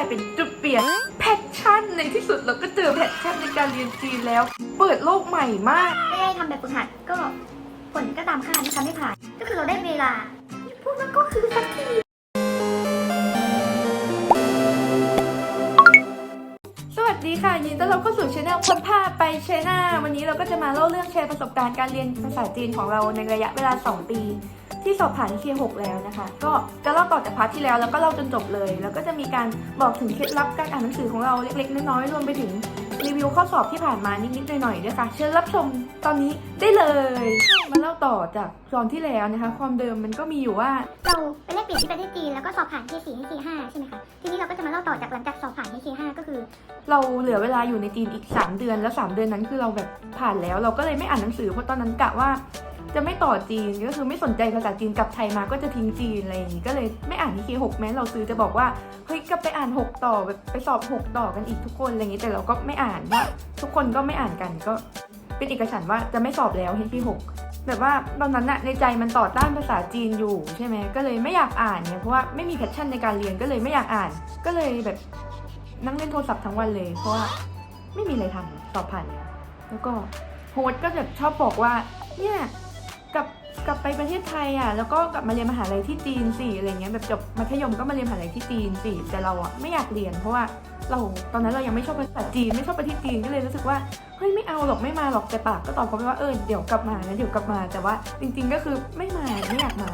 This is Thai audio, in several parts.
ลายเป็นจุดเปลี่ยนแพชชั่นในที่สุดเราก็เจอแพชชั่นในการเรียนจีนแล้ว เปิดโลกใหม่มาก ไม่ได้ทำแบบฝึกหัดก็ผลก็ตามคาดนะคะไม่ผ่าน ก็คือเราได้เวลาพูดว่าก็คือสักทีสวัสดีค่ะยินดีต้อนรับเข้าสู่ช anel คนพาไปเชน่าวันนี้เราก็จะมาเล่าเรื่องแชร์ประสบการณ์การเรียนภาษาจีนของเราในระยะเวลา 2 ปี ที่สอบผ่านเคียหกแล้วนะคะ ก็จะเล่าต่อจากพาร์ทที่แล้วแล้วก็เล่าจนจบเลย แล้วก็จะมีการบอกถึงเคล็ดลับการอ่านหนังสือของเราเล็กๆน้อยๆรวมไปถึงรีวิวข้อสอบที่ผ่านมานิดๆหน่อยๆด้วยค่ะ เชิญรับชมตอนนี้ได้เลย มาเล่าต่อจากตอนที่แล้วนะคะ ความเดิมมันก็มีอยู่ว่า เราไปแลกเปลี่ยนที่ประเทศจีนแล้วก็สอบผ่าน K4 ให้ K5 ใช่ไหมคะ ทีนี้เราก็จะมาเล่าต่อจากหลังจากสอบผ่านให้ K5 ก็คือ เราเหลือเวลาอยู่ในจีนอีก 3 เดือนแล้ว 3 เดือนนั้นคือเราแบบผ่านแล้ว เราก็เลยไม่อ่านหนังสือเพราะตอนนั้นกะว่า จะไม่ต่อจีนก็คือไม่สนใจภาษาจีนกลับไทยมาก็จะทิ้งจีนอะไรอย่างนี้ก็เลยไม่อ่านที่เคหกแม้เราซื้อจะบอกว่าเฮ้ยกลับไปอ่าน 6 ต่อแบบไปสอบ 6 ต่อกันอีกทุกคนอะไรอย่างนี้แต่เราก็ไม่อ่านว่าทุกคนก็ไม่อ่านกันก็เป็นเอกฉันว่าจะไม่สอบแล้วที่หกแบบว่าตอนนั้นอะในใจมันต่อต้านภาษาจีนอยู่ใช่ไหมก็เลยไม่อยากอ่านเนี่ยเพราะว่าไม่มีแพชชั่นในการเรียนก็เลยไม่อยากอ่าน ก็เลยแบบนั่งเล่นโทรศัพท์ทั้งวันเลย เพราะว่าไม่มีอะไรทำสอบผ่านแล้วก็โฮสก็แบบชอบบอกว่าเนี่ย กลับกลับไปประเทศไทยอะแล้วก็กลับมาเรียนมหาลัยที่จีนสิอะไรเงี้ยแบบจบมัธยมก็มาเรียนมหาลัยที่จีนสิแต่เราอะไม่อยากเรียนเพราะว่าเราตอนนั้นเรายังไม่ชอบภาษาจีนไม่ชอบประเทศจีนก็เลยรู้สึกว่าเฮ้ยไม่เอาหรอกไม่มาหรอกแต่ปากก็ตอบเขาไปว่าเออเดี๋ยวกลับมานะเดี๋ยวกลับมาแต่ว่าจริง ๆ ก็คือไม่มาไม่อยากมา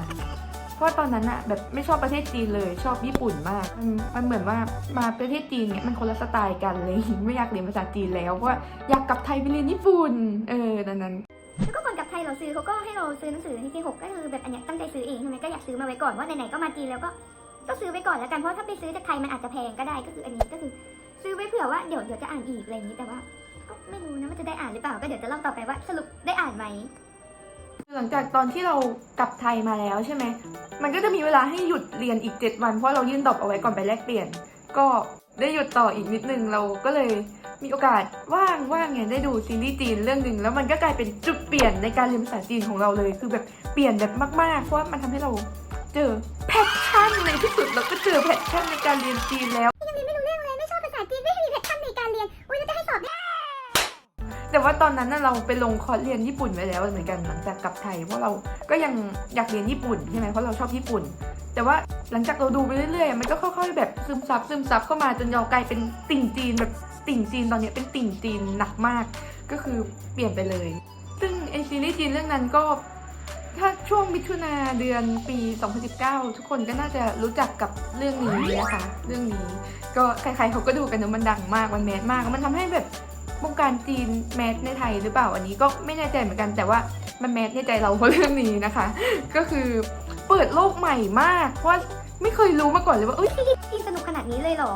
เพราะตอนนั้นอะแบบไม่ชอบประเทศจีนเลยชอบญี่ปุ่นมาก มันมันเหมือนว่ามาประเทศจีนเนี่ยมันคนละสไตล์กันเลยไม่อยากเรียนภาษาจีนแล้วเพราะว่าอยากกลับไทยไปเรียนญี่ปุ่น เออนั้นแล้วก็ก่อน กลับไทยเราซื้อเขาก็ให้เราซื้อหนังสือที่ K6 ก็คือแบบอันเนี้ยตั้งใจซื้อเองใช่ไหมก็อยากซื้อมาไว้ก่อนว่าไหนๆก็มาจีนแล้วก็ก็ซื้อไว้ก่อนแล้วกันเพราะถ้าไปซื้อจากไทยมันอาจจะแพงก็ได้ก็คืออันนี้ก็คือ ซื้อไว้เผื่อว่าเดี๋ยวเดี๋ยวจะอ่านอีกอะไรอย่างนี้แต่ว่าก็ไม่รู้นะว่าจะได้อ่านหรือเปล่าก็เดี๋ยวจะเล่าต่อไปว่าสรุปได้อ่านไหมหลังจากตอนที่เรากลับไทยมาแล้วใช่ไหม มันก็จะมีเวลาให้หยุดเรียนอีก 7 วันเพราะเรายื่นตอบเอาไว้ก่อนไปแลกเปลี่ยน ก็ได้หยุดต่ออีกนิดนึงเราก็เลย มีโอกาสว่างว่างไงได้ดูซีรีส์จีนเรื่องหนึ่งแล้วมันก็กลายเป็นจุดเปลี่ยนในการเรียนภาษาจีนของเราเลย คือแบบเปลี่ยนแบบมากๆ เพราะว่ามันทำให้เราเจอแพชชั่นในที่สุดเราก็เจอแพชชั่นในการเรียนจีนแล้วยังเรียนไม่รู้เรื่องเลยไม่ชอบภาษาจีนไม่มีแพชชั่นในการเรียนอุ้ยแล้วจะให้สอบได้แต่ว่าตอนนั้นน่ะเราไปลงคอร์สเรียนญี่ปุ่นไว้แล้วเหมือนกันหลังจากกลับไทยเพราะเราก็ยังอยากเรียนญี่ปุ่นใช่ไหมเพราะเราชอบญี่ปุ่น แต่ว่าหลังจากเราดูไปเรื่อยๆ มันก็ค่อยๆแบบซึมซับซึมซับเข้ามาจนเรากลายเป็นติ่งจีนแบบ ติ่งจีนตอนนี้เป็นติ่งจีนหนักมาก ก็คือเปลี่ยนไปเลย ซึ่งไอซีรีส์จีนเรื่องนั้นก็ถ้าช่วงมิถุนาเดือนปี 2019 ทุกคนก็น่าจะรู้จักกับเรื่องนี้นะคะ เรื่องนี้ก็ใครๆเขาก็ดูกันนะมันดังมากมันแมสมาก มันทำให้แบบวงการจีนแมสในไทยหรือเปล่าอันนี้ก็ไม่แน่ใจเหมือนกันแต่ว่ามันแมสในใจเราเพราะเรื่องนี้นะคะ ก็คือเปิดโลกใหม่มากเพราะว่าไม่เคยรู้มาก่อนเลยว่าเอ้ยจีนสนุกขนาดนี้เลยเหรอ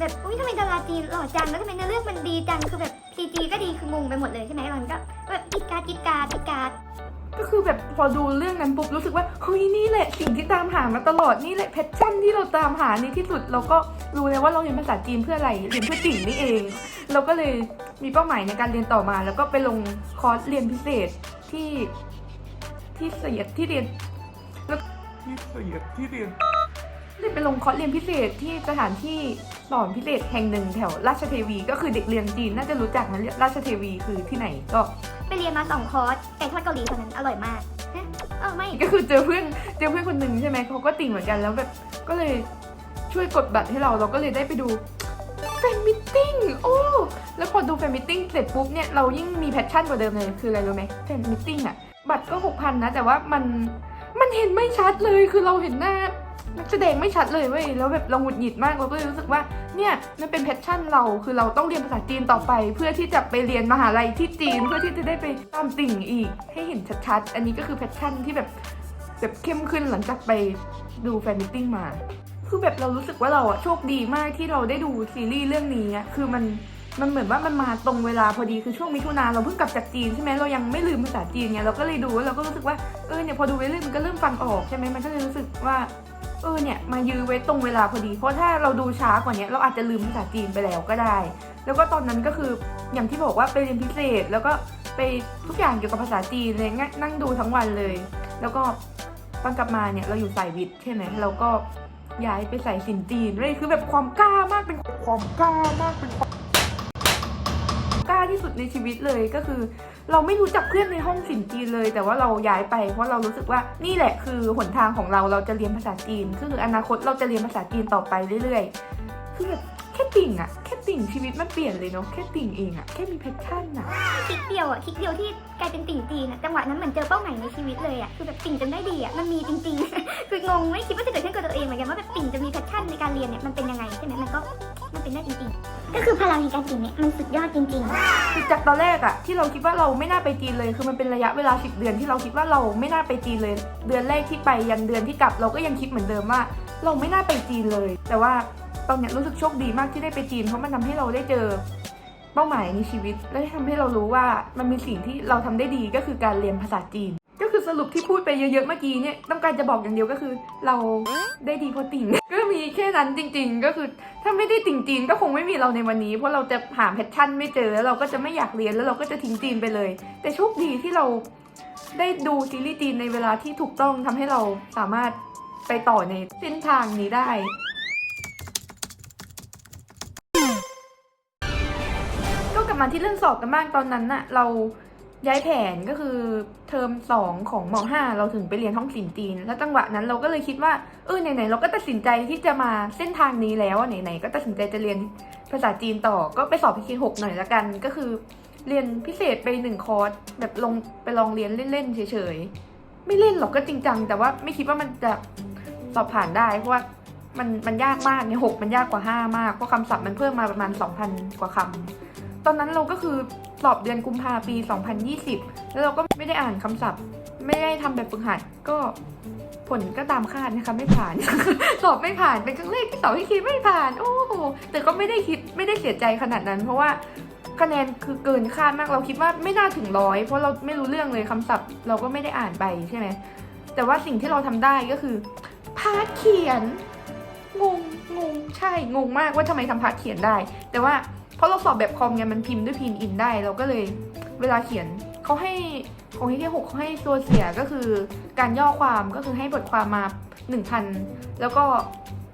แบบอุ้ยทำไมดาราจีนหล่อจังแล้วทำไมเนื้อเรื่องมันดีจังคือแบบซีจีก็ดีคืองงไปหมดเลยใช่ไหมมันก็แบบกิดการดกิดการดกิดการดก็คือแบบพอดูเรื่องนั้นปุ๊บรู้สึกว่าเฮ้ยนี่แหละสิ่งที่ตามหามาตลอดนี่แหละแพชชั่นที่เราตามหาในที่สุดเราก็รู้แล้วว่าเราเรียนภาษาจีนเพื่ออะไรเรียนเพื่อติ่งนี่เอง เราก็เลยมีเป้าหมายในการเรียนต่อมา แล้วก็ไปลงคอร์สเรียนพิเศษที่ที่เสียดที่เรียนที่เสียดที่เรียนได้ไปลงคอร์สเรียนพิเศษที่สถานที่ สอนพิเศษแห่งหนึ่งแถวราชเทวี ก็คือเด็กเรียนจีนน่าจะรู้จักนะราชเทวีคือที่ไหนก็ไปเรียนมาสองคอร์สไก่ทอดเกาหลีคนนั้นอร่อยมากเออไม่ก็คือเจอเพื่อนเจอเพื่อนคนหนึ่งใช่ไหมเขาก็ติ่งเหมือนกันแล้วแบบก็เลยช่วยกดบัตรให้เราเราก็เลยได้ไปดูแฟนมิทติ้งโอ้แล้วพอดูแฟนมิทติ้งเสร็จปุ๊บเนี่ยเรายิ่งมีแพชชั่นกว่าเดิมเลยคืออะไรรู้ไหมแฟนมิทติ้งอะบัตรก็หกพันนะแต่ว่ามันมันเห็นไม่ชัดเลยคือเราเห็นหน้า แสดงไม่ชัดเลยเว้ยแล้วแบบเราหงุดหงิดมากเราก็เลยรู้สึกว่าเนี่ยมันเป็นแพชชั่นเราคือเราต้องเรียนภาษาจีนต่อไป เพื่อที่จะไปเรียนมหาลัยที่จีน เพื่อที่จะได้ไปตามติ่งอีก ให้เห็นชัดๆ อันนี้ก็คือแพชชั่นที่แบบแบบเข้มขึ้นหลังจากไปดูแฟนมิทติ้งมา คือแบบเรารู้สึกว่าเราอะโชคดีมากที่เราได้ดูซีรีส์เรื่องนี้อะคือมันมันเหมือนว่ามันมาตรงเวลาพอดีคือช่วงมิถุนาเราเพิ่งกลับจากจีนใช่ไหมเรายังไม่ลืมภาษาจีนไงเราก็เลยดูแล้วเราก็รู้สึกว่าเออเนี่ยพอดูไปเรื่อยมันก็เริ่มฟังออกใช่ไหมมันก็เลยรู้สึกว่า เออเนี่ยมายื้อไว้ตรงเวลาพอดี เพราะถ้าเราดูช้ากว่านี้เราอาจจะลืมภาษาจีนไปแล้วก็ได้ แล้วก็ตอนนั้นก็คืออย่างที่บอกว่าไปเรียนพิเศษ แล้วก็ไปทุกอย่างเกี่ยวกับภาษาจีนเลยงั้นั่งดูทั้งวันเลย แล้วก็ตอนกลับมาเนี่ยเราอยู่สายวิทย์ใช่ไหมเราก็ย้ายไปใส่สินจีนเลยคือแบบความกล้ามากเป็นความกล้ามากเป็นกล้าที่สุดในชีวิตเลยก็คือ เราไม่รู้จักเพื่อนในห้องสินจีนเลย แต่ว่าเราย้ายไป เพราะเรารู้สึกว่านี่แหละคือหนทางของเราเราจะเรียนภาษาจีนคืออนาคตเราจะเรียนภาษาจีนต่อไปเรื่อยๆคือแบบ ค่ติ่งอะแค่ติ่งชีวิตมันเปลี่ยนเลยเนาะแค่ติ่งเองอะแค่มีแพชชั่นอะคลิกเดียวอะคลิกเดียวที่กลายเป็นติ่งจีนอะจังหวะนั้นเหมือนเจอเป้าหมายในชีวิตเลยอะคือแบบติ่งจนได้ดีอะมันมีจริงๆ คืองงไม่คิดว่าจะเกิดขึ้นกับตัวเองเหมือนกันว่าแบบติ่งจะมีแพชชั่นในการเรียนเนี่ยมันเป็นยังไงใช่ไหมมันก็มันเป็นได้จริงๆ ก็คือพลังในการติ่งเนี่ยมันสุดยอดจริง ๆ คือจากตอนแรกอะที่เราคิดว่าเราไม่น่าไปจีนเลย คือมันเป็นระยะเวลาสิบเดือนที่เราคิดว่าเราไม่น่าไปจีนเลย เดือนแรกที่ไปยันเดือนที่กลับเราก็ยังคิดเหมือนเดิมว่า เราไม่น่าไปจีนเลย แต่ว่าตอนเนี้ยรู้สึกโชคดีมากที่ได้ไปจีน เพราะมันทำให้เราได้เจอเป้าหมายในชีวิต และทำให้เรารู้ว่ามันมีสิ่งที่เราทำได้ดีก็คือการเรียนภาษาจีน ก็คือสรุปที่พูดไปเยอะๆเมื่อกี้เนี่ยต้องการจะบอกอย่างเดียวก็คือ เราได้ดีเพราะติ่งก็มีแค่นั้นจริง ๆ ก็คือถ้าไม่ได้ติ่งจีนก็คงไม่มีเราในวันนี้ เพราะเราจะหาแพชชั่นไม่เจอแล้วเราก็จะไม่อยากเรียนแล้วเราก็จะทิ้งจีนไปเลย แต่โชคดีที่เราได้ดูซีรีส์จีนในเวลาที่ถูกต้องทำให้เราสามารถ ไปต่อในเส้นทางนี้ได้ ก็กลับมาที่เรื่องสอบกันบ้างตอนนั้นน่ะ เราย้ายแผนก็คือเทอมสองของมห้าเราถึงไปเรียนห้องศิลป์จีน แล้วจังหวะนั้นเราก็เลยคิดว่าเออไหนๆเราก็ตัดสินใจที่จะมาเส้นทางนี้แล้วอะไหนๆก็ตัดสินใจจะเรียนภาษาจีนต่อก็ไปสอบพีเคหกหน่อยละกัน ก็คือ เรียนพิเศษไปหนึ่งคอร์สแบบลงไปลองเรียนเล่นๆเฉยๆไม่เล่นหรอกก็จริงจังแต่ว่าไม่คิดว่ามันจะ สอบผ่านได้เพราะว่ามันมันยากมากเนี่ยหกมันยากกว่าห้ามากเพราะคำศัพท์มันเพิ่มมาประมาณ2,000กว่าคำตอนนั้นเราก็คือสอบเดือนกุมภาปี 2020 แล้วเราก็ไม่ได้อ่านคำศัพท์ ไม่ได้ทำแบบฝึกหัดก็ผลก็ตามคาดนะคะไม่ผ่าน สอบไม่ผ่านเป็นครั้งแรกที่สอบที่คิดไม่ผ่าน โอ้โหแต่ก็ไม่ได้คิดไม่ได้เสียใจขนาดนั้น เพราะว่าคะแนนคือเกินคาดมากเราคิดว่าไม่น่าถึงร้อยเพราะเราไม่รู้เรื่องเลยคำศัพท์ เราก็ไม่ได้อ่านไปใช่ไหมแต่ว่าสิ่งที่เราทำได้ก็คือาร์ทเขียน งงงงใช่งงมากว่าทำไมทำพาร์ทเขียนได้ แต่ว่าเพราะเราสอบแบบคอมไงมันพิมพ์ด้วยพิมพ์อินได้เราก็เลยเวลาเขียนเขาให้ของที่หกเขาให้ตัวเสียก็คือการย่อความก็คือให้บทความมา1,000แล้วก็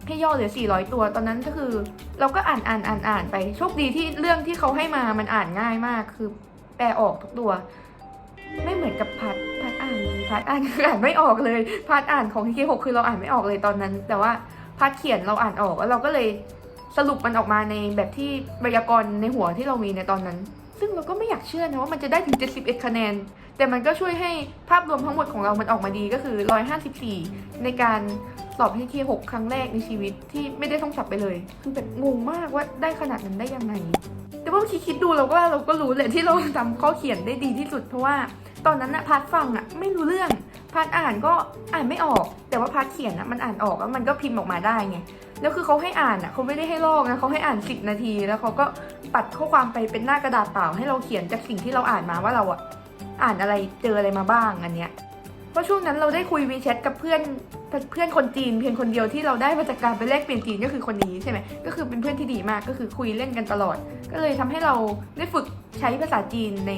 ให้ย่อเหลือ 400 ตัว ตอนนั้นก็คือ เราก็อ่านอ่านอ่านอ่านไป โชคดีที่เรื่องที่เขาให้มามันอ่านง่ายมาก คือแปลออกทุกตัว ไม่เหมือนกับพัด อ่านเลยพัดอ่านคืออ่านไม่ออกเลยพัดอ่านของทีเคหกคือเราอ่านไม่ออกเลยตอนนั้น แต่ว่าพัดเขียนเราอ่านออกแล้วเราก็เลยสรุปมันออกมาในแบบที่ไวยากรณ์ในหัวที่เรามีในตอนนั้น ซึ่งเราก็ไม่อยากเชื่อนะว่ามันจะได้ถึง 71 คะแนน แต่มันก็ช่วยให้ภาพรวมทั้งหมดของเรามันออกมาดีก็คือ 154 ในการสอบให้เคหกครั้งแรกในชีวิตที่ไม่ได้ท่องศัพท์ไปเลย คือแบบงงมากว่าได้ขนาดนั้นได้ยังไง แต่ว่าคิดคิดดูเราก็เราก็รู้เลยที่เราทำข้อเขียนได้ดีที่สุดเพราะว่า ตอนนั้นอะพาร์ทฟังอะไม่รู้เรื่องพาร์ทอ่านก็อ่านไม่ออก แต่ว่าพาร์ทเขียนอะมันอ่านออกแล้วมันก็พิมพ์ออกมาได้ไงแล้วคือเขาให้อ่านอะเขาไม่ได้ให้ลอกนะเขาให้อ่านสิบนาที แล้วเขาก็ปัดข้อความไปเป็นหน้ากระดาษเปล่า ให้เราเขียนจากสิ่งที่เราอ่านมาว่าเราอะอ่านอะไรเจออะไรมาบ้างอันเนี้ยเพราะช่วงนั้นเราได้คุยวีแชทกับเพื่อนเพื่อนคนจีนเพียงคนเดียวที่เราได้มาจากการไปแลกเปลี่ยนจีนก็คือคนนี้ใช่ไหมก็คือเป็นเพื่อนที่ดีมากก็คือคุยเล่นกันตลอด ก็เลยทำให้เราได้ฝึกใช้ภาษาจีนใน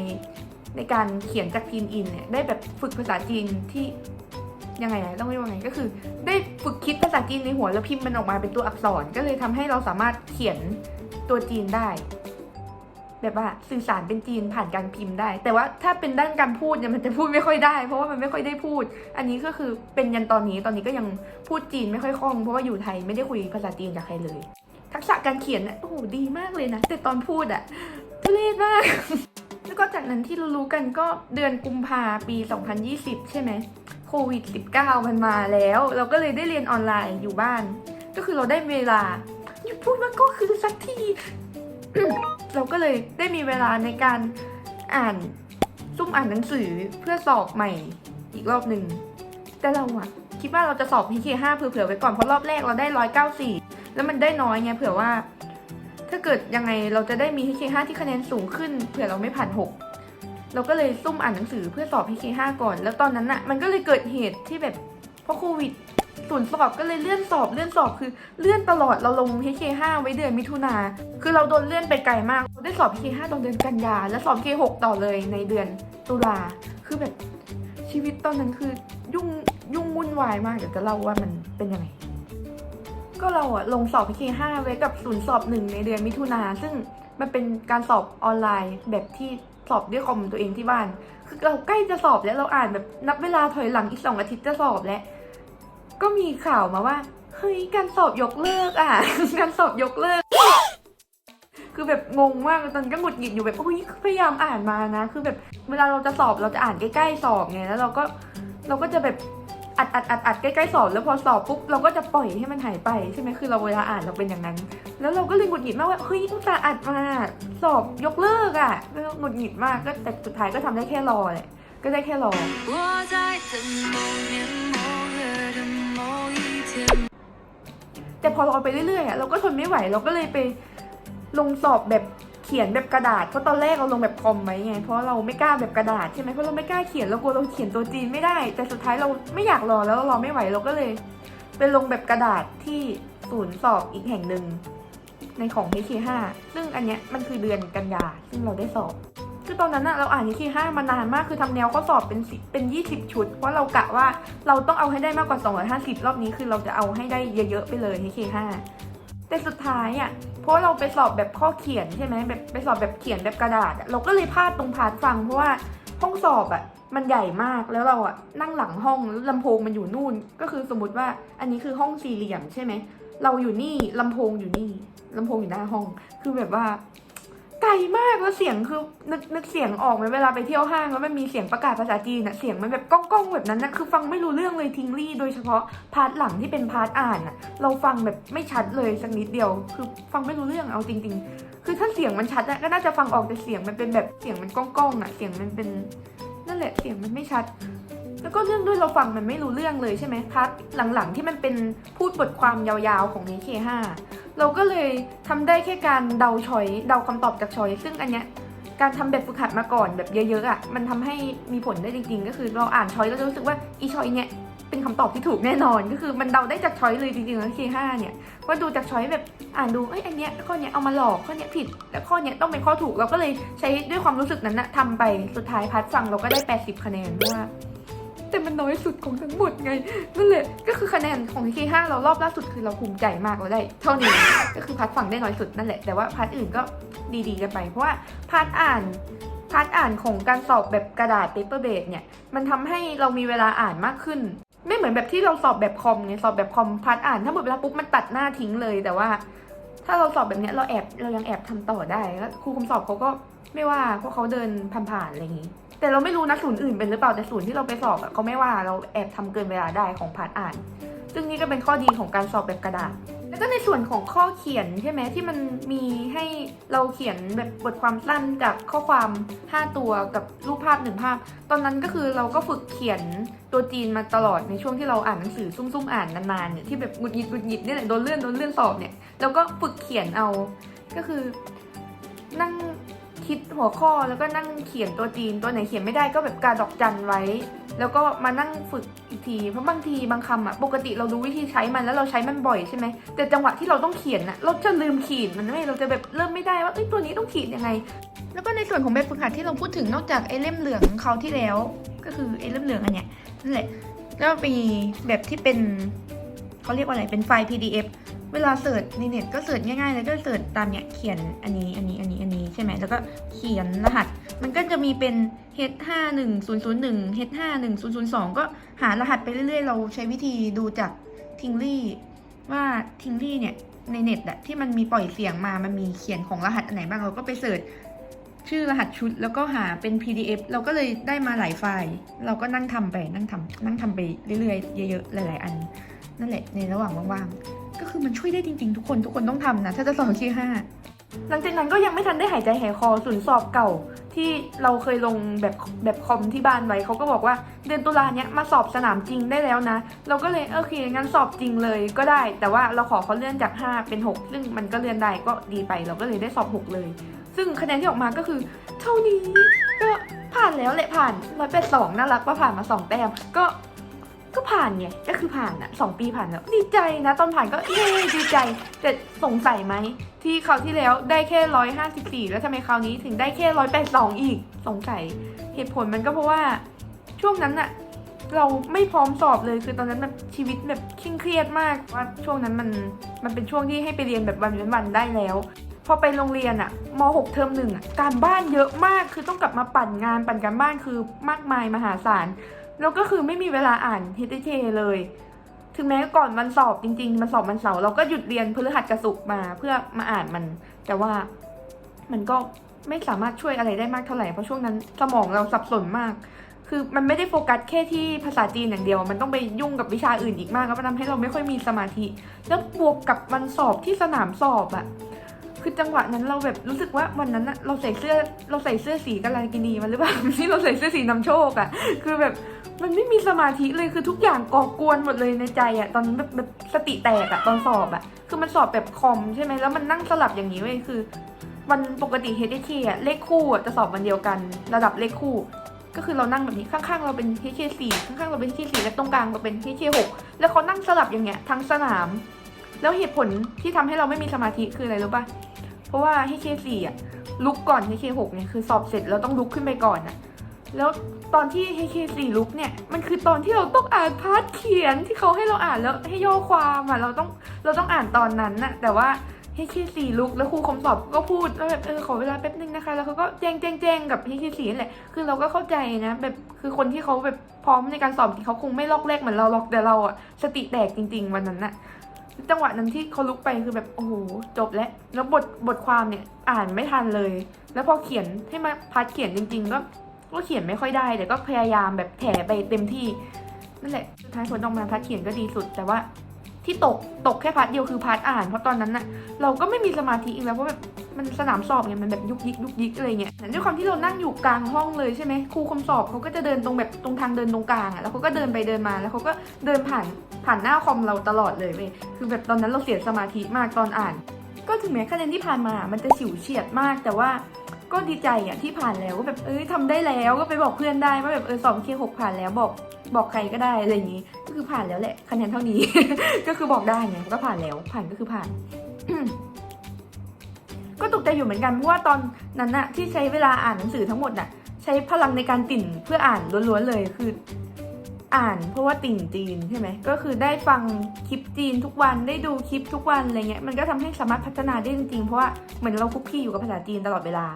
ในการเขียนจากจีนอินเนี่ยได้แบบฝึกภาษาจีนที่ยังไงอะต้องเรียกว่าไงก็คือ ได้ฝึกคิดภาษาจีนในหัวแล้วพิมพ์มันออกมาเป็นตัวอักษร ก็เลยทำให้เราสามารถเขียนตัวจีนได้ แบบว่าสื่อสารเป็นจีนผ่านการพิมพ์ได้ แต่ว่าถ้าเป็นด้านการพูดเนี่ยมันจะพูดไม่ค่อยได้ เพราะว่ามันไม่ค่อยได้พูด อันนี้ก็คือเป็นยันตอนนี้ตอนนี้ก็ยังพูดจีนไม่ค่อยคล่องเพราะว่าอยู่ไทยไม่ได้คุยภาษาจีนกับใครเลย ทักษะการเขียนเนี่ยโอ้โหดีมากเลยนะแต่ตอนพูดอะทุเรศมาก ก็จากนั้นที่รู้กันก็เดือนกุมภาปี 2020 ใช่ไหมโควิด -19 มันมาแล้ว เราก็เลยได้เรียนออนไลน์อยู่บ้าน ก็คือเราได้เวลาอย่าพูดว่าก็คือสักที เราก็เลยได้มีเวลาในการอ่านซุ่มอ่านหนังสือเพื่อสอบใหม่อีกรอบหนึ่ง แต่เราอะคิดว่าเราจะสอบ PK5 เผื่อๆไว้ก่อนเพราะรอบแรกเราได้ 194 แล้วมันได้น้อยไงเผื่อว่า ถ้าเกิดยังไงเราจะได้มี PK5 ที่คะแนนสูงขึ้นเผื่อเราไม่ผ่าน 6 เราก็เลยซุ่มอ่านหนังสือเพื่อสอบ PK5 ก่อน แล้วตอนนั้นอะมันก็เลยเกิดเหตุที่แบบเพราะโควิดศูนย์สอบก็เลยเลื่อนสอบเลื่อนสอบคือเลื่อนตลอดเราลง PK5 ไว้เดือนมิถุนาคือเราโดนเลื่อนไปไกลมากเราได้สอบ PK5 ตอนเดือนกันยาแล้วสอบ PK6 ต่อเลยในเดือนตุลาคือแบบชีวิตตอนนั้นคือยุ่งยุ่งวุ่นวายมากเดี๋ยวจะเล่าว่ามันเป็นยังไง ก็เราอะลงสอบ PK5 ไว้กับศูนย์สอบหนึ่งในเดือนมิถุนาซึ่งมันเป็นการสอบออนไลน์แบบที่สอบด้วยคอมตัวเองที่บ้าน คือเราใกล้จะสอบแล้วเราอ่านแบบนับเวลาถอยหลังอีกสองอาทิตย์จะสอบแล้ว ก็มีข่าวมาว่า เฮ้ยการสอบยกเลิกอะ การสอบยกเลิก คือแบบงงมากตอนก็หงุดหงิดอยู่แบบโอ้ยพยายามอ่านมานะ คือแบบเวลาเราจะสอบเราจะอ่านใกล้ๆสอบไงแล้วเราก็เราก็จะแบบ อัดอัดอัดอัดใกล้ๆสอบแล้วพอสอบปุ๊บเราก็จะปล่อยให้มันหายไปใช่ไหมคือเราเวลาอ่านเราเป็นอย่างนั้น แล้วเราก็เลยหงุดหงิดมากว่าเฮ้ยอุตส่าห์อัดมาสอบยกเลิกอะแล้หงุดหงิดมากก็แต่สุดท้ายก็ทำได้แค่รอเลยก็ได้แค่รอแต่พอเราไปเรื่อยๆเราก็ทนไม่ไหวเราก็เลยไปลงสอบแบบ ขียนแบบกระดาษเพราะตอนแรกเราลงแบบคอมไว้ไงเพราะเราไม่กล้าแบบกระดาษใช่ไหมเพราะเราไม่กล้าเขียนเรากลัวเราเขียนตัวจีนไม่ได้ แต่สุดท้ายเราไม่อยากรอแล้วเรารอไม่ไหวเราก็เลยไปลงแบบกระดาษที่ศูนย์สอบอีกแห่งหนึ่งในของ HK5 ซึ่งอันเนี้ยมันคือเดือนกันยาซึ่งเราได้สอบคือตอนนั้นอะเราอ่าน HK5 มานานมากคือทำแนวข้อสอบเป็นสิเป็น 20 ชุด เพราะเรากะว่าเราต้องเอาให้ได้มากกว่า 250 รอบนี้คือเราจะเอาให้ได้เยอะๆไปเลย HK5 แต่สุดท้ายอะ ราะเราไปสอบแบบข้อเขียนใช่ไหมแบบไปสอบแบบเขียนแบบกระดาษเราก็เลยพลาดตรงพาร์ทฟังเพราะว่าห้องสอบอะมันใหญ่มากแล้วเราอะนั่งหลังห้องแล้วลำโพงมันอยู่นู่น ก็คือสมมติว่าอันนี้คือห้องสี่เหลี่ยมใช่ไหมเราอยู่นี่ลำโพงอยู่นี่ลำโพงอยู่หน้าห้อง คือแบบว่า ไกลมากแล้วเสียงคือนึกนึกเสียงออกไหมเวลาไปเที่ยวห้างแล้วมันมีเสียงประกาศภาษาจีนอะเสียงมันแบบก้องๆแบบนั้นนะคือฟังไม่รู้เรื่องเลยทิงลี่ โดยเฉพาะพาร์ทหลังที่เป็นพาร์ทอ่านอะเราฟังแบบไม่ชัดเลยสักนิดเดียว คือฟังไม่รู้เรื่องเอาจริง ๆ คือถ้าเสียงมันชัดอะก็น่าจะฟังออกแต่เสียงมันเป็นแบบเสียงมันก้องๆอะเสียงมันเป็นนั่นแหละเสียงมันไม่ชัด แล้วก็เรื่องด้วยเราฟังมันไม่รู้เรื่องเลยใช่ไหมพาร์ทหลังๆที่มันเป็นพูดบทความยาวๆของในเคห้าเราก็เลยทำได้แค่การเดาชอยเดาคำตอบจากชอยซึ่งอันเนี้ยการทำแบบฝึกหัดมาก่อนแบบเยอะๆอะมันทำให้มีผลได้จริงๆ ก็คือเราอ่านชอยก็จะรู้สึกว่าอีชอยเนี้ยเป็นคำตอบที่ถูกแน่นอน ก็คือมันเดาได้จากชอยเลยจริงๆแล้วเคห้าเนี่ยว่าดูจากชอยแบบอ่านดูเอ้ยอันเนี้ยข้อเนี้ยเอามาหลอกข้อเนี้ยผิดแต่ข้อเนี้ยต้องเป็นข้อถูกเราก็เลยใช้ด้วยความรู้สึกนั้นนะทำไปสุดท้ายพัดฟังเราก็ได้ 80 คะแนนว่า แต่มันน้อยสุดของทั้งหมดไงนั่นแหละก็คือคะแนนของที่5เรารอบล่าสุดคือเราภูมิใจมากเราได้ เท่านี้ก็คือพัดฝั่งได้น้อยสุดนั่นแหละแต่ว่าพัดอื่นก็ดีๆกันไปเพราะว่าพัดอ่านพัดอ่านของการสอบแบบกระดาษ paper base เนี่ยมันทำให้เรามีเวลาอ่านมากขึ้น ไม่เหมือนแบบที่เราสอบแบบคอมไงสอบแบบคอมพัดอ่านถ้าหมดเวลาปุ๊บมันตัดหน้าทิ้งเลยแต่ว่า ถ้าเราสอบแบบเนี้ยเราแอบเรายังแอบทำต่อได้แล้วครูคุมสอบเขาก็ไม่ว่าเพราะเขาเดินผ่านๆอะไรอย่างนี้ แต่เราไม่รู้นะศูนย์อื่นเป็นหรือเปล่าแต่ศูนย์ที่เราไปสอบอะเขาไม่ว่าเราแอบทำเกินเวลาได้ของพาร์ทอ่าน ซึ่งนี่ก็เป็นข้อดีของการสอบแบบกระดาษ แล้วก็ในส่วนของข้อเขียนใช่ไหมที่มันมีให้เราเขียนแบบบทความสั้นจากข้อความ 5 ตัวกับรูปภาพหนึ่งภาพ ตอนนั้นก็คือเราก็ฝึกเขียนตัวจีนมาตลอดในช่วงที่เราอ่านหนังสือซุ่มๆอ่านนานๆเนี่ยที่แบบหงุดหงิดหงุดหงิดเนี่ยโดนเลื่อนโดนเลื่อนสอบเนี่ยเราก็ฝึกเขียนเอาก็คือนั่ง คิดหัวข้อแล้วก็นั่งเขียนตัวจีนตัวไหนเขียนไม่ได้ก็แบบการดอกจันไว้ แล้วก็มานั่งฝึกอีกทีเพราะบางทีบางคำอะปกติเรารู้วิธีใช้มันแล้วเราใช้มันบ่อยใช่ไหมแต่จังหวะที่เราต้องเขียนอะเราจะลืมขีดมันไม่เราจะแบบเริ่มไม่ได้ว่าเอ้ตัวนี้ต้องขีดยังไง แล้วก็ในส่วนของแบบฝึกหัดที่เราพูดถึงนอกจากไอ้เล่มเหลืองเขาที่แล้ว ก็คือไอ้เล่มเหลืองอันเนี้ยนั่นแหละแล้วมีแบบที่เป็นเขาเรียกว่าอะไรเป็นไฟล์ PDF เวลาเสิร์ชในเน็ตก็เสิร์ชง่ายๆเลยก็เสิร์ชตามเนี้ยเขียนอันนี้อันนี้อันนี้อันนี้ใช่ไหมแล้วก็เขียนรหัส มันก็จะมีเป็น h 5 1 0 0 1 h 5 1 0 0 2 ก็หารหัสไปเรื่อยๆ เราใช้วิธีดูจากทิงลี่ว่าทิงลี่เนี่ยในเน็ตอะที่มันมีปล่อยเสียงมามันมีเขียนของรหัสอันไหนบ้างเราก็ไปเสิร์ชชื่อรหัสชุดแล้วก็หาเป็น PDF เราก็เลยได้มาหลายไฟล์ เราก็นั่งทำไปนั่งทำนั่งทำไปเรื่อยๆ เยอะๆ หลาย ๆ อัน นั่นแหละในระหว่างว่างๆ ก็คือมันช่วยได้จริงๆ ทุกคนทุกคนต้องทำนะ ถ้าจะสอบที่ห้าหลังจากนั้นก็ยังไม่ทันได้หายใจหายคอศูนย์สอบเก่า ที่เราเคยลงแบบแบบคอมที่บ้านไว้เขาก็บอกว่าเดือนตุลาเนี้ยมาสอบสนามจริงได้แล้วนะ เราก็เลยโอเคงั้นสอบจริงเลยก็ได้ แต่ว่าเราขอเขาเลื่อนจาก 5 เป็น 6 ซึ่งมันก็เลื่อนได้ก็ดีไปเราก็เลยได้สอบ 6 เลย ซึ่งคะแนนที่ออกมาก็คือ เท่านี้ก็ผ่านแล้วแหละผ่านร้อยแปดสองน่ารักว่าผ่านมาสองแต้มก็ ก็ผ่านไงก็คือผ่านอะสองปีผ่านแล้วดีใจนะ ตอนผ่านก็เย้ดีใจ แต่สงสัยไหม ที่คราวที่แล้วได้แค่ร้อยห้าสิบสี่แล้วทำไมคราวนี้ถึงได้แค่ร้อยแปดสองอีก สงสัยเหตุผลมันก็เพราะว่าช่วงนั้นอะเราไม่พร้อมสอบเลยคือตอนนั้นแบบชีวิตแบบเคร่งเครียดมากว่าช่วงนั้นมันมันเป็นช่วงที่ให้ไปเรียนแบบวันเว้นวันได้แล้ว พอไปโรงเรียนอะม .6 เทอมหนึ่งอะการบ้านเยอะมากคือต้องกลับมาปั่นงานปั่นการบ้านคือมากมายมหาศาล แล้วก็คือไม่มีเวลาอ่าน HTK เลย ถึงแม้ก่อนวันสอบจริง ๆ มันสอบวันเสาร์เราก็หยุดเรียนพฤหัสกับศุกร์มาเพื่อมาอ่านมัน แต่ว่ามันก็ไม่สามารถช่วยอะไรได้มากเท่าไหร่เพราะช่วงนั้นสมองเราสับสนมาก คือมันไม่ได้โฟกัสแค่ที่ภาษาจีนอย่างเดียว มันต้องไปยุ่งกับวิชาอื่นอีกมาก แล้วมันทำให้เราไม่ค่อยมีสมาธิ แล้วบวกกับวันสอบที่สนามสอบอะคือจังหวะนั้นเราแบบรู้สึกว่าวันนั้นอะเราใส่เสื้อเราใส่เสื้อสีกาลากินีมันหรือเปล่าที่เราใส่เสื้อสีนำโชคอะคือแบบ มันไม่มีสมาธิเลยคือทุกอย่างก่อกวนหมดเลยในใจอะตอนนั้นแบบแบบสติแตกอะตอนสอบอะคือมันสอบแบบคอมใช่ไหมแล้วมันนั่งสลับอย่างนี้เว้ยคือ วันปกติ HK อะเลขคู่อะจะสอบวันเดียวกัน ระดับเลขคู่ ก็คือเรานั่งแบบนี้ข้างๆเราเป็น HK 4ข้างๆเราเป็น HK 4และตรงกลางเราเป็น HK 6แล้วเขานั่งสลับอย่างเงี้ยทั้งสนาม แล้วเหตุผลที่ทำให้เราไม่มีสมาธิคืออะไรรู้ป่ะเพราะว่า HK 4อ่อะลุกก่อน HK 6เนี่ยคือสอบเสร็จแล้วต้องลุกขึ้นไปก่อนอะแล้ว ตอนที่ HK 4 ลุกเนี่ยมันคือตอนที่เราต้องอ่านพาร์ทเขียนที่เขาให้เราอ่านแล้วให้ย่อความอะเราต้องเราต้องอ่านตอนนั้นน่ะแต่ว่าให้คีสี่ลุกแล้วครูคมสอบก็พูดว่าแบบเออขอเวลาแป๊บนึงนะคะแล้วเขาก็แจ้งแจ้งแจ้งกับให้คีสี่นั่นแหละคือเราก็เข้าใจนะแบบคือคนที่เขาแบบพร้อมในการสอบเขาคงไม่ลอกแรกเหมือนเราหรอกแต่เราอะสติแตกจริง ๆ วันนั้นน่ะจังหวะนั้นที่เขาลุกไปคือแบบโอ้โหจบแล้วแล้วบทบทความเนี่ยอ่านไม่ทันเลย แล้วพอเขียนให้มาพัดเขียนจริง ๆ ก็ ก็เขียนไม่ค่อยได้แต่ก็พยายามแบบแถไปเต็มที่นั่นแหละสุดท้ายผลออกมาพัดเขียนก็ดีสุด แต่ว่าที่ตกตกแค่พาร์ทเดียวคือพาร์ทอ่านเพราะตอนนั้นน่ะเราก็ไม่มีสมาธิอีกแล้วเพราะแบบมันสนามสอบไงมันแบบยุกยิกยุกยิกอะไรเงี้ยด้วยความที่เรานั่งอยู่กลางห้องเลยใช่ไหมครูคมสอบเขาก็จะเดินตรงแบบตรงทางเดินตรงกลางอะแล้วเขาก็เดินไปเดินมาแล้วเขาก็เดินผ่านผ่านหน้าคอมเราตลอดเลยเว้ยคือแบบตอนนั้นเราเสียสมาธิมากตอนอ่าน ก็ถึงแม้คะแนนที่ผ่านมา มันจะฉิวเฉียดมากแต่ว่า ก็ดีใจอะที่ผ่านแล้วก็แบบเอ้ยทำได้แล้วก็ไปบอกเพื่อนได้ว่าแบบเออสอบเคหกผ่านแล้วบอกบอกใครก็ได้อะไรอย่างงี้ ก็คือผ่านแล้วแหละคะแนนเท่านี้ ก็คือบอกได้ไงก็ผ่านแล้วผ่านก็คือผ่าน ก็ตกใจอยู่เหมือนกันเพราะว่าตอนนั้นอะที่ใช้เวลาอ่านหนังสือทั้งหมดน่ะ ใช้พลังในการติ่นเพื่ออ่านล้วนๆเลยคือ อ่านเพราะว่าติ่งจีนใช่ไหมก็คือได้ฟังคลิปจีนทุกวันได้ดูคลิปทุกวันอะไรเงี้ยมันก็ทำให้สามารถพัฒนาได้จริงๆเพราะว่าเหมือนเราคุกคีอยู่กับภาษาจีนตลอดเวลา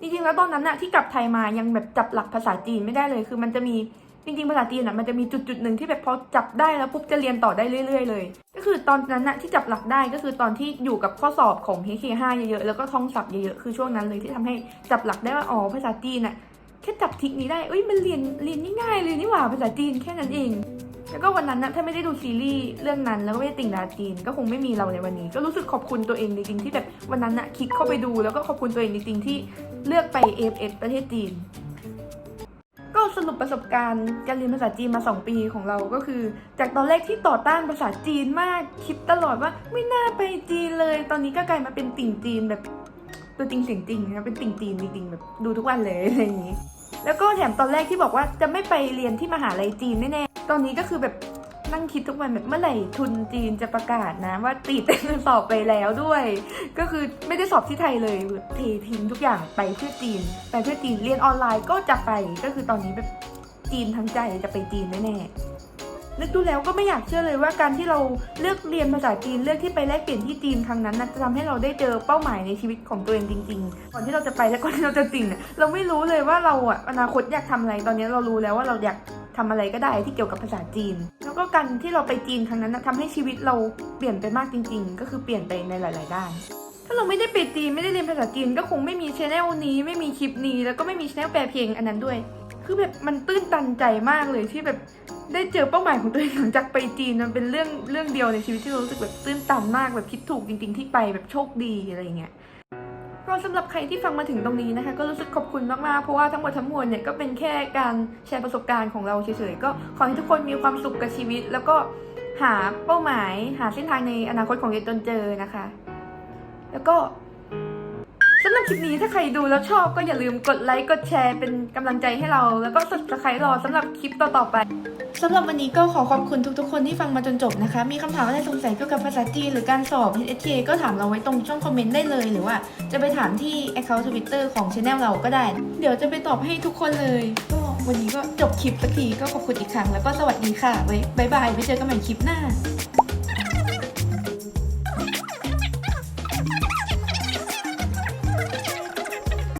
จริงๆแล้วตอนนั้นอะที่กลับไทยมายังแบบจับหลักภาษาจีนไม่ได้เลย คือมันจะมีจริงๆภาษาจีนอะมันจะมีจุดๆหนึ่งที่แบบพอจับได้แล้วปุ๊บจะเรียนต่อได้เรื่อย ๆ เลย ก็คือตอนนั้นอะที่จับหลักได้ก็คือตอนที่อยู่กับข้อสอบของ HK5 เยอะๆแล้วก็ท่องศัพท์เยอะๆคือช่วงนั้นเลยที่ทำให้จับหลักได้ว่าอ๋อภาษาจีนอะแค่จับทิกนี้ได้เอ้ยมันเรียนเรียนง่ายๆเลยนี่หว่าภาษาจีนแค่นั้นเอง แล้วก็วันนั้นนะถ้าไม่ได้ดูซีรีส์เรื่องนั้นแล้วก็ไม่ได้ติ่งดาจีน ก็คงไม่มีเราในวันนี้ ก็รู้สึกขอบคุณตัวเองจริงๆที่แบบวันนั้นนะคลิกเข้าไปดูแล้วก็ขอบคุณตัวเองจริงๆที่เลือกไป AFS ประเทศจีน ก็สรุปประสบการณ์การเรียนภาษาจีนมา 2 ปีของเราก็คือ จากตอนแรกที่ต่อต้านภาษาจีนมากคิดตลอดว่าไม่น่าไปจีนเลย ตอนนี้ก็กลายมาเป็นติ่งจีนแบบตัวจริงเสียงจริงนะเป็นติ่งจีนจริงๆแบบดูทุกวันเลยอะไรอย่างนี้แล้วก็แถมตอนแรกที่บอกว่าจะไม่ไปเรียนที่มหาลัยจีนแน่ ตอนนี้ก็คือแบบนั่งคิดทุกวันแบบเมื่อไหร่ทุนจีนจะประกาศนะ ว่าติดสอบไปแล้วด้วย ก็คือไม่ได้สอบที่ไทยเลยเททิ้งทุกอย่างไปเพื่อจีนไปเพื่อจีนเรียนออนไลน์ก็จะไปก็คือตอนนี้แบบจีนทั้งใจจะไปจีนแน่ๆนึกดูแล้วก็ไม่อยากเชื่อเลยว่าการที่เราเลือกเรียนภาษาจีนเลือกที่ไปแลกเปลี่ยนที่จีนครั้งนั้นนะจะทำให้เราได้เจอเป้าหมายในชีวิตของตัวเองจริง ๆ ก่อนที่เราจะไปและก่อนที่เราจะจริงเนี่ยเราไม่รู้เลยว่าเราอะอนาคตอยากทำอะไรตอนนี้เรารู้แล้วว่าเราอยาก ทำอะไรก็ได้ที่เกี่ยวกับภาษาจีน แล้วก็การที่เราไปจีนครั้งนั้นนะทำให้ชีวิตเราเปลี่ยนไปมากจริง ๆ ก็คือเปลี่ยนไปในหลาย ๆ ด้านถ้าเราไม่ได้ไปจีนไม่ได้เรียนภาษาจีน ก็คงไม่มีชแนลนี้ ไม่มีคลิปนี้ แล้วก็ไม่มีชแนลแปลเพลงอันนั้นด้วย คือแบบมันตื้นตันใจมากเลยที่แบบได้เจอเป้าหมายของตัวเองหลังจากไปจีนมันเป็นเรื่องเรื่องเดียวในชีวิตที่รู้สึกแบบตื้นตันมากแบบคิดถูกจริง ๆ ที่ไปแบบโชคดีอะไรเงี้ย ก็สำหรับใครที่ฟังมาถึงตรงนี้นะคะ ก็รู้สึกขอบคุณมากๆ เพราะว่าทั้งหมดทั้งมวลเนี่ยก็เป็นแค่การแชร์ประสบการณ์ของเราเฉยๆ ก็ขอให้ทุกคนมีความสุขกับชีวิต แล้วก็หาเป้าหมาย หาเส้นทางในอนาคตของตัวเองจนเจอนะคะ แล้วก็สำหรับคลิปนี้ถ้าใครดูแล้วชอบก็อย่าลืมกดไลค์กดแชร์เป็นกำลังใจให้เรา แล้วก็สับสไครรอสำหรับคลิปต่อๆไป สำหรับวันนี้ก็ขอขอบคุณทุกๆ คนที่ฟังมาจนจบนะคะ มีคำถามอะไรสงสัยเกี่ยวกับภาษาจีนหรือการสอบ HSK ก็ถามเราไว้ตรงช่องคอมเมนต์ได้เลย หรือว่าจะไปถามที่ account Twitter ของ channel เราก็ได้ เดี๋ยวจะไปตอบให้ทุกคนเลย ก็วันนี้ก็จบคลิปสักทีก็ขอบคุณอีกครั้งแล้วก็สวัสดีค่ะไว้บายบายไปเจอกันใหม่คลิปหน้า